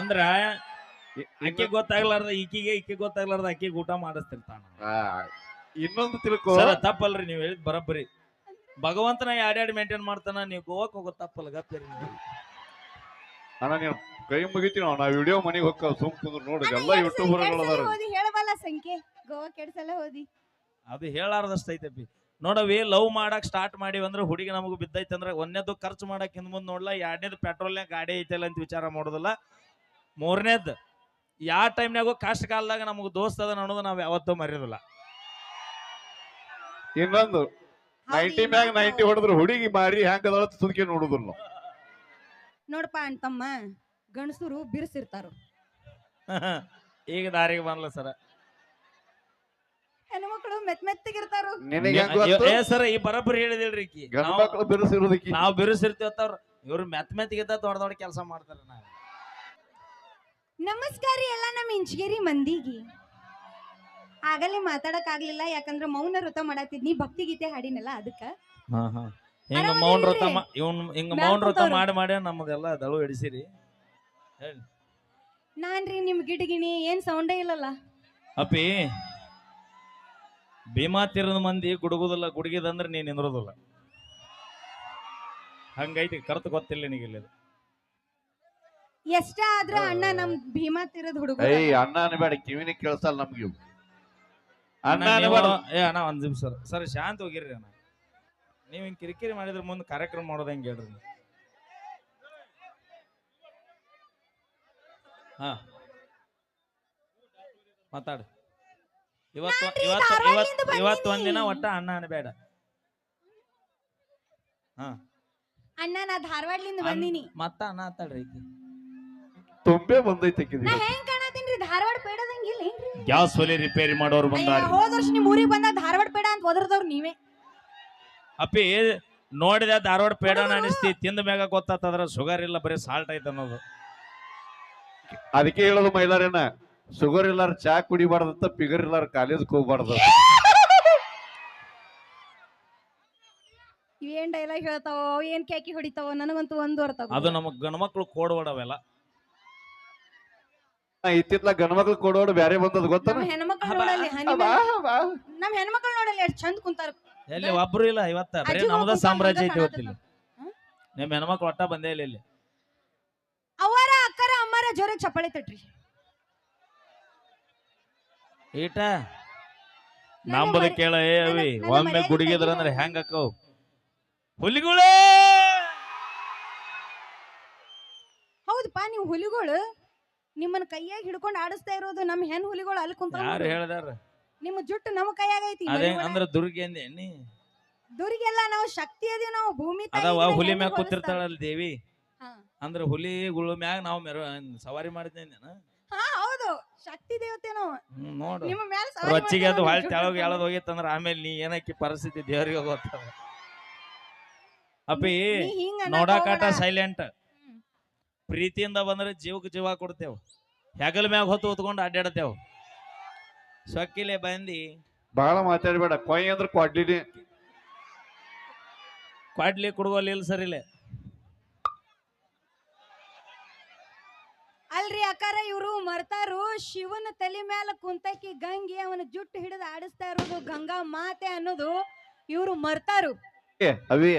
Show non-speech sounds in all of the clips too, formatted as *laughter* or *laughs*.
ಅಂದ್ರ ಅಕ್ಕಿ ಗೊತ್ತಾಗ್ಲಾರ್ದ ಈಕಿಗೆ ಈಕಿ ಗೊತ್ತಾಗ್ಲಾರ್ದ ಅಕ್ಕಿ ಊಟ ಮಾಡಿಸ್ತಿರ್ತಾನ. ಇನ್ನೊಂದು ತಿಳ್ಕೋ. ಸರ ತಪ್ಪಲ್ರಿ ನೀವ್ ಹೇಳಿದ್ ಬರಬ್ಬರಿ. ಭಗವಂತನ ಎರಡೆರಡು ಮೇಂಟೈನ್ ಮಾಡ್ತಾನ ನೀವು ಗೋವಾಕ್ ಹೋಗೋ ತಪ್ಪಲ್ಲ ಗಪ್ಪಿರಿ ನೀವು. ಅಣ್ಣ ನೀನು ಕೈ ಮುಗಿತೀನಿ ನಾ ವಿಡಿಯೋ ಮನೆಗೆ ಹೋಗ್ತಾವ ಸುಮ್ ಕುಂದ್ರು ನೋಡು ಎಲ್ಲ ಯೂಟ್ಯೂಬರ್ಗಳು ಅದಾರ ಹೇಳಬಲ್ಲ ಸಂಖ್ಯೆ ಗೋವಾ ಕೆಡ್ಸಲ್ಲ ಹೋದಿ. ಅದು ಹೇಳಾರ್ದಷ್ಟ ಐತಪ್ಪಿ ನೋಡವಿ ಲವ್ ಮಾಡಕ್ ಸ್ಟಾರ್ಟ್ ಮಾಡಿವಿ ಅಂದ್ರೆ ಹುಡುಗಿ ನಮಗೂ ಬಿದ್ದೈತೆ ಅಂದ್ರೆ ಒಂದೇದು ಖರ್ಚು ಮಾಡಕ್ ಹಿಂದ್ ಮುಂದ್ ನೋಡ್ಲ ಎರಡನೇದು ಪೆಟ್ರೋಲ್ನಾಗ ಗಾಡಿ ಐತಲ್ಲ ಅಂತ ವಿಚಾರ ಮಾಡೋದಿಲ್ಲ. ಮೂರನೇದ್ ಯಾವ ಟೈಮ್ನಾಗ ಕಷ್ಟ ಕಾಲದಾಗ ನಮಗೆ ದೋಸ್ತ ಅದ ಅನ್ನೋದು ನಾವ್ ಯಾವತ್ತೂ ಮರೆಯೋದಿಲ್ಲ. ಇನ್ನೊಂದು ನೈಂಟಿ ಮ್ಯಾಗ ನೈಂಟಿ ಹೊಡೆದ್ರು ಹುಡುಗಿ ಮಾರಿ ಹ್ಯಾಂಗ ಸುದ್ಕೆ ನೋಡುದಿಲ್ಲ ನಾವು. ನೋಡಪ್ಪ ಅಂತಮ್ಮ ಗಂಡಸರು ಬಿರ್ಸಿರ್ತಾರು. *laughs* ಈಗ ದಾರಿಗೆ ಬಂದ್ಲ ಸರ. ಹೆಣ್ಮಕ್ಳು ಮೆತ್ ಮೆತ್ತಗಿರ್ತಾರು. ನಿನಗೆ ಹೆಂಗ್ ಗೊತ್ತು? ಏ ಸರ ಈ ಬರಬ್ಬರಿ ಹೇಳಿದಿಲ್ರಿ ಈಕಿ. ಗಣ ನಾವ್- ಮಕ್ಳು ಬೆರೆಸಿರೋದಕ್ಕೆ ನಾವ್ ಬಿರುಸಿರ್ತೀವತ್ತ ಅವ್ರು ಇವ್ರು ಮೆತ್ ಮೆತ್ತಗಿದ್ದ ದೊಡ್ಡ ದೊಡ್ಡ ಕೆಲಸ ಮಾಡ್ತಾರ ನಾವು. ನಮಸ್ಕಾರ ಎಲ್ಲ ನಮ್ಮ ಇಂಚಗೇರಿ ಮಂದಿಗೆ. ಆಗಲೇ ಮಾತಾಡಕ್ ಆಗ್ಲಿಲ್ಲ ಯಾಕಂದ್ರ ಮೌನ ವ್ರತ ಮಾಡತ್ತಿದ್ನಿ ಭಕ್ತಿ ಗೀತೆ ಹಾಡಿನಲ್ಲ ಅದಕ್ಕ? ಹಿಂಗ ಹಾ ಮೌನ್ ವ್ರತ ಇವನ್ ಹಿಂಗ ಮೌನ ವ್ರತ ಮಾಡಿ ಮಾಡಿ ನಮಗೆಲ್ಲ ದಳು ಹಿಡಿಸಿರಿ ನಾನ್ರಿ ನಿಮ್ ಗಿಡಗಿಣಿ ಏನ್ ಸೌಂಡೇ ಇಲ್ಲಲ್ಲ? ಅಪ್ಪಿ ಭೀಮಾ ತೀರದ ಮಂದಿ ಗುಡುಗುದಿಲ್ಲ ಗುಡುಗಿದಂದ್ರೆ ನೀನ್ ನಿಂದ್ರೋದಿಲ್ಲ. ಹಂಗೈತಿ ಕರ್ತ ಗೊತ್ತಿಲ್ಲ ನಿನಗಿಲ್ಲ. ಎಷ್ಟ ಆದ್ರ ಅಣ್ಣ ನಮ್ ಭೀಮಾ ತಿರದ್ ಹುಡುಗ. ಏಯ್ ಅಣ್ಣ ಅನ್ಬೇಡ ಕಿವಿನ ಕೇಳಿಸಲ್ಲ ನಮ್ಗೆ ಇವು. ಅಣ್ಣ ಅನ್ಬೇಡ. ಏ ಅಣ್ಣ ಒಂದ್ ನಿಮಿಷ ಸರ್. ಸರ್ ಶಾಂತ ಹೋಗಿರ್ರಿ ಅಣ್ಣ. ನೀವ್ ಹಿಂಗ್ ಕಿರಿಕಿರಿ ಮಾಡಿದ್ರ ಮುಂದೆ ಕಾರ್ಯಕ್ರಮ ಮಾಡೋದ್ ಹೆಂಗ್ ಹೇಳ್ರಿ? ಹಾ. ಮಾತಾಡು. ಇವತ್ತು ನಾನ್ರಿ ಇವತ್ತು ಧಾರವಾಡದಿಂದ ಇವತ್ತು ಇವತ್ತು ಒಂದಿನ ಬಂದೀನಿ. ಒಟ್ಟ ಅಣ್ಣ ಅನ್ಬೇಡ. ಹಾ. ಅಣ್ಣ ನಾ ಧಾರವಾಡ್ಲಿಂದ ಬಂದಿನಿ. ಮತ್ತ ಅಣ್ಣ ಆತಾಡ್ರಿ ಈಕಿ. ತುಂಬೆ ಬಂದೈತೆ. ನಾ ಹೆಂಗ್ ಕಾಣತೀನಿ ಧಾರವಾಡ ಪೇಡದಂಗಿಲ್ಲ ಏನ್ರಿ? ಗ್ಯಾಸ್ ಒಲೆ ರಿಪೇರಿ ಮಾಡೋರು ಬಂದಾರ? ಅಯ್ಯ, ಹೋದ್ ವರ್ಷ ನಿಮ್ ಊರಿಗೆ ಬಂದಾಗ ಧಾರವಾಡ ಪೇಡ ಅಂತ ಒದರ್ದವ್ರು ನೀವೇ. ಅಪ್ಪಿ ನೋಡಿದ ಧಾರವಾಡ ಪೇಡನ ಅನಿಸ್ತಿ ತಿಂದ ಮ್ಯಾಗ ಗೊತ್ತಾತದ್ರ ಶುಗರ್ ಇಲ್ಲ ಬರೀ ಸಾಲ್ಟ್ ಐತೆ ಅನ್ನೋದು. ಅದಕ್ಕೆ ಹೇಳೋದು ಮೈಲಾರೇನ ಶುಗರ್ ಇಲ್ಲಾರ ಚಾ ಕುಡಿಬಾರ್ದಂತ ಪಿಗರ್ ಇಲ್ಲಾರ ಕಾಲೇಜ್ ಹೋಗ್ಬಾರ್ದು. ಏನ್ ಡೈಲಾಗ್ ಹೇಳ್ತಾವೋ ಏನ್ ಕ್ಯಾಕಿ ಹೊಡಿತಾವೋ ನನಗಂತೂ ಒಂದು. ಅದು ನಮಗ್ ಗಣಮಕ್ಳು ಕೋಡ್ವಡವೆಲ್ಲ ಇತ್ತಿತ್ಲ ಗಣಮಕ್ಳು ಕೊಡೋಡು ಬ್ಯಾರೆ ಬಂದದ ಗೊತ್ತಾನ? ನಮ್ ಹೆಣ್ಮಕ್ಳು ನೋಡಲಿ ನೋಡಲ್ಲಿ ಹನಿ ಬಾ, ಬಾ. ನಮ್ ಹೆಣ್ಮಕ್ಳು ನೋಡಲ್ಲಿ ಎಷ್ಟ್ ಚಂದ ಕುಂತಾರ. ಎಲ್ಲಿ ಒಬ್ರು ಇಲ್ಲ ಇವತ್ತ ಬರೀ ಅಜ್ಜಿಗೂ ನಮ್ದ ಸಾಮ್ರಾಜ್ಯ ಐತಿ ಹಂಗ ಇವತ್ತಿಲ್ಲ? ನಿಮ್ ಹೆಣ್ಮಕ್ಳು ಒಟ್ಟ ಬಂದೇ ಇಲ್ಲ ಇಲ್ಲಿ. ಅವರ ಅಕ್ಕರ ಅಮ್ಮರ ಜೋರಾಗಿ ಚಪ್ಪಾಳೆ ತಟ್ರಿ. ಈಟ ನಂಬದ ಕೇಳ ಏ ಅವಿ ನನ್ನ ಒಮ್ಮೆ ಮರ್ಯಾದೆ ಗುಡಿಗಿದ್ರ ಅಂದ್ರೆ. ಹೆಂಗ ಅಕ್ಕವು? ಹುಲಿಗಳೇ! ಹೌದಪ್ಪ ನೀವು ಹುಲಿಗಳು. ನಿಮ್ಮನ್ನ ಕೈಯಾಗ ಹಿಡ್ಕೊಂಡು ಆಡಿಸ್ತಾ ಇರೋದು ನಮ್ ಹೆಣ್ ಹುಲಿಗಳು ಅಲ್ಲಿ ಕುಂತ ಯಾರು ಹೇಳ್ದಾರ ನಿಮ್ಮ ಜುಟ್ಟು ನಮ್ಮ ಕೈಯಾಗ ಐತಿ ಅದೇ ಅಂದ್ರ ದುರ್ಗಿ ಅಂದೆ ನೀ ದುರಿಗೆಲ್ಲ ನಾವು ಶಕ್ತಿ ಅದೀವಿ ನಾವು ಭೂಮಿ ತಾಯಿ ಅದಾವ ಇದನ್ನ ಹುಲಿ ಮ್ಯಾಗ ಹೋಲಿಸ್ತಾರ. ಕೂತಿರ್ತಾಳಲ್ಲ ದೇವಿ? ಅಂದ್ರ ಹುಲಿ ಗುಳ್ ಮ್ಯಾಗ ನಾವು ಮೆರ ಸವಾರಿ ಮಾಡಿದ್ದೇನೆ ಹಾ ಹೌದು. ಶಕ್ತಿ ದೇವತೆ ನಾವು. ಹ್ಮ್ ನೋಡು. ನಿಮ್ಮ ಮ್ಯಾಲ ಸವಾರಿ ರೊಚ್ಚಿಗೆ ಅದು ಮಾಡ್ತೀವಿ ಹೊಳ್ ನಾವು ತೆಳಗ್ ಎಳದ್ ಹೋಗಿತ್ತಂದ್ರ ಆಮೇಲೆ ನೀ ಏನಕ್ಕೆ ಪರಿಸ್ಥಿತಿ ದೇವ್ರಿಗೆ ಗೊತ್ತದ? ಅಪ್ಪಿ ನೀ ಹಿಂಗ್ ಅನ್ನಕ್ ನೋಡಾಕಾಟ ಸೈಲೆಂಟ್. ಪ್ರೀತಿಯಿಂದ ಬಂದ್ರೆ ಜೀವಕ್ಕೆ ಜೀವ ಕೊಡ್ತೇವೆ. ಹೆಗಲ ಮ್ಯಾಗ ಹೊತ್ತು ಹೊತ್ಕೊಂಡು ಅಡ್ಡಾಡ್ತೇವೆ ಸೊಕ್ಕಿಲೆ ಬಂದಿ ಬಹಳ ಮಾತಾಡ್ಬೇಡ. ಕೊಯ್ ಅಂದ್ರೆ ಕೊಡ್ಲಿನಿ ಕೊಡ್ಲಿ ಕುಡ್ಗೋಲ್ ಇಲ್ಲ. ಸರಿಲೆ ಅಲ್ರಿ ಅಕ್ಕಾರ ಇವರು ಮರ್ತಾರು ಶಿವನ ತಲೆ ಮ್ಯಾಲ ಕುಂತಕಿ ಗಂಗೆ ಅವನ ಜುಟ್ಟು ಹಿಡಿದು ಆಡಿಸ್ತಾ ಇರೋದು ಗಂಗಾ ಮಾತೆ ಅನ್ನೋದು ಇವರು ಮರ್ತಾರು. ಏ ಅವಿ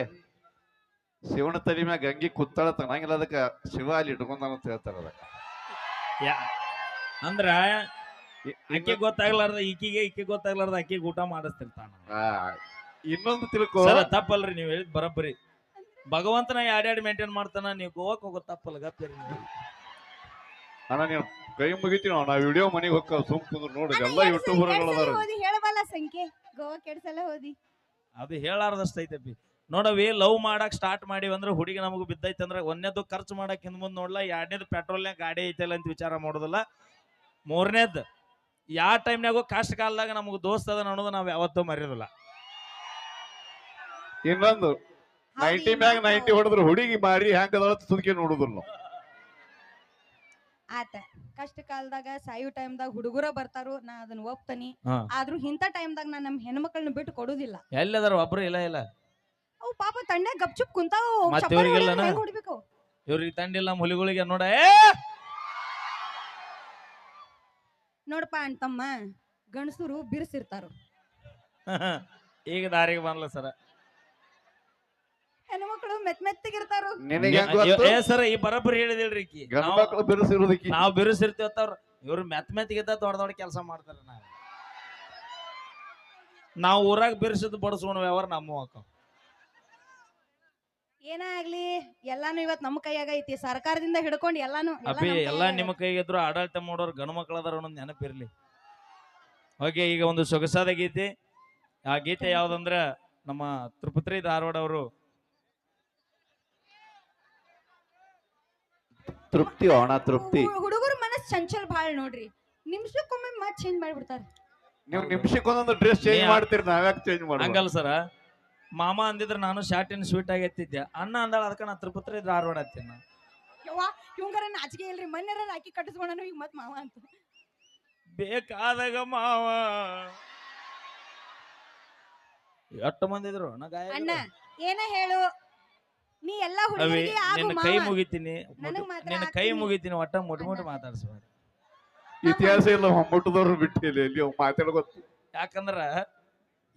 ಶಿವನ ತಲೆ ಮ್ಯಾಗ ಗಂಗಿ ಕುತ್ತಾಳ ತನಂಗಿಲ್ಲ ಅದಕ್ಕೆ ಶಿವ ಅಲ್ಲಿ ಇಟ್ಕೊಂಡಾನ ಅಂತ ಹೇಳ್ತಾರ ಅದಕ್ಕ. ಅಂದ್ರ ಆಕೆ ಅಕ್ಕಿ ಗೊತ್ತಾಗ್ಲಾರ್ದ ಈಕಿಗೆ ಈಕೆ ಗೊತ್ತಾಗ್ಲಾರ್ದ ಅಕ್ಕಿಗೆ ಊಟ ಮಾಡಿಸ್ತಿರ್ತಾನ. ಆ, ಇನ್ನೊಂದು ತಿಳ್ಕೊ. ಸರ ತಪ್ಪಲ್ರಿ ನೀವ್ ಹೇಳಿದ್ ಬರಬ್ಬರಿ. ಭಗವಂತನ ಯಾಡ್ಯಾಡ್ ಮೇಂಟೈನ್ ಮಾಡ್ತಾನ ನೀವು ಗೋವಾಕ್ ಹೋಗೋ ತಪ್ಪಲ್ಲ ಗಪ್ಪಿರಿ ನೀವು. ಅಣ್ಣ ನೀನು ಕೈ ಮುಗಿತೀವಿ ನಾವು ವಿಡಿಯೋ ಮನೆಗೆ ಹೋಗ್ತಾವ ಸುಮ್ ಕುಂದ್ರು ನೋಡಿ ಎಲ್ಲ ಯೂಟ್ಯೂಬರ್ಗಳು ಅದಾರ ಓದಿ ಹೇಳಬಲ್ಲ ಸಂಖ್ಯೆ. ಗೋವಾ ಕೆಡ್ಸಲ್ಲ ಹೋದಿ ಅದು ಹೇಳಾರ್ದಷ್ಟ ಐತಪ್ಪಿ ನೋಡವಿ ಲವ್ ಮಾಡಕ್ ಸ್ಟಾರ್ಟ್ ಮಾಡಿವಿ ಅಂದ್ರೆ ಹುಡುಗಿ ನಮಗ್ ಬಿದ್ದೈತೆ ಅಂದ್ರೆ ಒಂದೇದು ಖರ್ಚು ಮಾಡಕ್ ಹಿಂದ್ ಮುಂದೆ ನೋಡ್ಲ ಎರಡನೇದು ಪೆಟ್ರೋಲ್ನಾಗ ಗಾಡಿ ಐತಲ್ಲ ಅಂತ ವಿಚಾರ ಮಾಡೋದಿಲ್ಲ. ಮೂರನೇದ್ ಯಾವ ಟೈಮ್ನಾಗೂ ಕಷ್ಟ ಕಾಲದಾಗ ನಮಗ್ ದೋಸ್ತ ಅದ ಅನ್ನೋದು ನಾವ್ ಯಾವತ್ತೂ ಮರೆಯೋದಿಲ್ಲ. ಇನ್ನೊಂದು ನೈಂಟಿ ಮ್ಯಾಗ ನೈಂಟಿ ಹೊಡೆದ್ರು ಹುಡುಗಿ ಮಾರಿ ಹೆಂಗ ಸುದ್ಕೆ ನೋಡುದಿಲ್ಲ ನಾವು. ಆತ ಕಷ್ಟ ಕಾಲದಾಗ ಸಾಯು ಟೈಮ್ದಾಗ ಹುಡುಗರ ಬರ್ತಾರು ನಾ ಅದನ್ನ ಒಪ್ತನಿ. ಹಾ. ಆದ್ರೂ ಇಂಥ ಟೈಮ್ದಾಗ ನಾ ನಮ್ ಹೆಣ್ಮಕ್ಳನ್ನ ಬಿಟ್ಟು ಕೊಡುದಿಲ್ಲ. ಎಲ್ಲದಾರ ಒಬ್ರು ಇಲ್ಲ ಇಲ್ಲ. ಅವು ಪಾಪ ತಂಡೆ ಗಪ್ಚುಪ್ ಕುಂತಾವು ಮತ್ತ್ ಇವ್ರಿಗೆಲ್ಲನ? ಹೊಡಿಬೇಕು? ಇವ್ರಿಗೆ ತಂಡಿಲ್ಲ ನಮ್ಮ ಹುಲಿಗಳಿಗೆ ನೋಡ ಏ! ನೋಡಪ್ಪ ಅಣ್ತಮ್ಮ ಗಂಡಸರು ಬಿರ್ಸಿರ್ತಾರ. *laughs* ಈಗ ದಾರಿಗೆ ಬಂದ್ಲ ಸರ. ಹೆಣ್ಮಕ್ಳು ಮೆತ್ ಮೆತ್ತಗಿರ್ತಾರು. ನಿನಗೆ ಹೆಂಗ್ ಗೊತ್ತು? ಏ ಸರ ಈ ಬರೋಬ್ಬರಿ ಹೇಳಿದಿಲ್ರಿ ಈಕಿ. ಗಂಡ ನಾವ್- ಮಕ್ಳು ಬಿರುಸಿರೋದಕ್ಕೆ. ನಾವ್ ಬಿರುಸಿರ್ತೀವತ್ತ ಅವ್ರು ಇವ್ರು ಮೆತ್ ಮೆತ್ತಗಿದ್ದ ದೊಡ್ಡ ದೊಡ್ಡ ಕೆಲಸ ಮಾಡ್ತಾರ ನಾವು. ನಾವು ಊರಾಗ ಬಿರುಸಿದ್ ಬಡಸ್ಕೊಂಡ್ ವ್ಯವಹಾರ ನಮ್ಮ ಅಕ್ಕ ಏನೇ ಆಗ್ಲಿ? ಎಲ್ಲಾನು ಇವತ್ ನಮ್ಮ ಕೈಯಾಗ ಐತಿ. ಸರ್ಕಾರದಿಂದ ಹಿಡ್ಕೊಂಡು ಎಲ್ಲಾನು ಎಲ್ಲ ನಮ್ ಎಲ್ಲಾ ಕೈಯಾಗ ನಿಮ್ಮ ಕೈಗಿದ್ರು ಆಡಳಿತ ಮಾಡೋರು ಗಂಡು ಮಕ್ಕಳದಾರ ಅದಾರ ಅನ್ನೋದು ನೆನಪಿರ್ಲಿ ಓಕೆ ಈಗ ಒಂದು ಸೊಗಸಾದ ಗೀತೆ. ಆ ಗೀತೆ ಯಾವ್ದಂದ್ರ ನಮ್ಮ ತ್ರಿಪುತ್ರಿ ಧಾರವಾಡ ಅವರು. ತೃಪ್ತಿ ಅಣ್ಣ ತೃಪ್ತಿ. ಹು- ಹುಡುಗರ ಮನಸ್ ಚಂಚಲ್ ಬಾಳ್ ನೋಡ್ರಿ. ನಿಮಿಷಕ್ಕೊಮ್ಮೆ ಮತ್ ಚೇಂಜ್ ಮಾಡ್ಬಿಡ್ತಾರ. ನೀವು ನಿಮಿಷಕ್ಕೊಂದೊಂದು ಡ್ರೆಸ್ ಚೇಂಜ್ ನೀ- ಮಾಡ್ತೀರಿ ನಾವ್ಯಾಕೆ ಚೇಂಜ್ ಮಾಡ್ತೀವಿ ಹಂಗಲ್ಲ ಸರ. ಮಾಮ ಅಂದಿದ್ರೆ ನಾನು ಶಾರ್ಟಿನ ಸ್ವೀಟ್ ಆಗಿ ಎತ್ತಿದ್ದೆ. ಅಣ್ಣ ಅಂದಾಳ ಅದಕ್ಕೆ ನಾ ತ್ರಿಪುತ್ರ ಧಾರವಾಡ ಹತ್ತೀನಿ ನಾನು ಯವ್ವ ಇವಂಗಾರ ನಾಚಿಕೆ ಇಲ್ರಿ. ಮೊನ್ನೆರ ರಾಕಿ ಕಟ್ಟಿಸ್ಕೊಂಡನು ಈಗ ಮತ್ ಮಾವ ಅಂತ. ಬೇಕಾದಾಗ ಮಾವ. ಎಷ್ಟು ಮಂದಿ ಇದ್ರು? ಅಣ್ಣ ಗಾಯ ಅಣ್ಣ ಏನ ಹೇಳು. ನೀ ಎಲ್ಲಾ ಅವಿ ಹುಡುಗರಿಗೆ ಆಗು ನಿನ್ನ ಮಾವ. ಕೈ ಮುಗಿತೀನಿ. ನನಗ್ ಮಾತ್ರ ನಿನ್ನ ಕೈ ಆಗ್ತೀನಿ. ಮುಗಿತೀನಿ. ಒಟ್ಟ ಮುಟ್ ಮುಟ್. ಮಾತಾಡ್ಸ್ಬೇಡ ಇತಿಹಾಸ ಇಲ್ಲ ಮುಟ್ಟದವ್ರು ಬಿಟ್ಟಿಲ್ಲ ಇಲ್ಲಿ ಮಾತಾಡ ಗೊತ್ತು ಯಾಕಂದ್ರ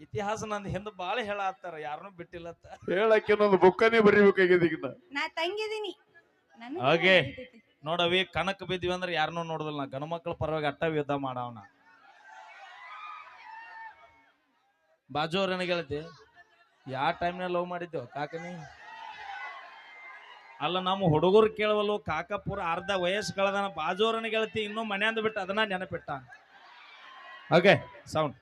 ಇತಿಹಾಸ ನನ್ನ ಹಿಂದೆ ಬಾಳ ಹೇಳತ್ತಾರ ಯಾರನ್ನೂ ಬಿಟ್ಟಿಲ್ಲತ್ತ. ಹೇಳಕ್ಕೆ ಒಂದು ಬುಕ್ಕನೇ ಬರಿಬೇಕಾಗಿದೆ ಈಗ ನಾ. ನಾ ತಂಗಿದೀನಿ. ನನಗ್ ಹಾಗೆ. ನೋಡವಿ ಕನಕ್ ಬಿದ್ವಿ ಅಂದ್ರೆ ಯಾರನ್ನೂ ನೋಡುದಿಲ್ಲ. ನಾ ಗಣ ಮಕ್ಕಳ ಪರವಾಗಿ ಅಟ್ಟ ಯುದ್ಧ ಮಾಡವನ. ಬಾಜು ಅವ್ರ ಏನ ಗೆಳತಿ ಯಾವ ಟೈಮ್ನಾಗ ಲವ್ ಮಾಡಿದ್ದೆವು ಕಾಕನಿ? ಅಲ್ಲ ನಮ್ಮ ಹುಡುಗರು ಕೇಳವಲ್ಲು ಕಾಕ ಪೂರ ಅರ್ಧ ವಯಸ್ಸು ಕಳೆದನ ಬಾಜು ಅವ್ರನ್ನ ಗೆಳತಿ ಇನ್ನೂ ಮನೆ ಅಂದ್ಬಿಟ್ಟು ಅದನ್ನ ನೆನಪಿಟ್ಟ ಓಕೆ ಸೌಂಡ್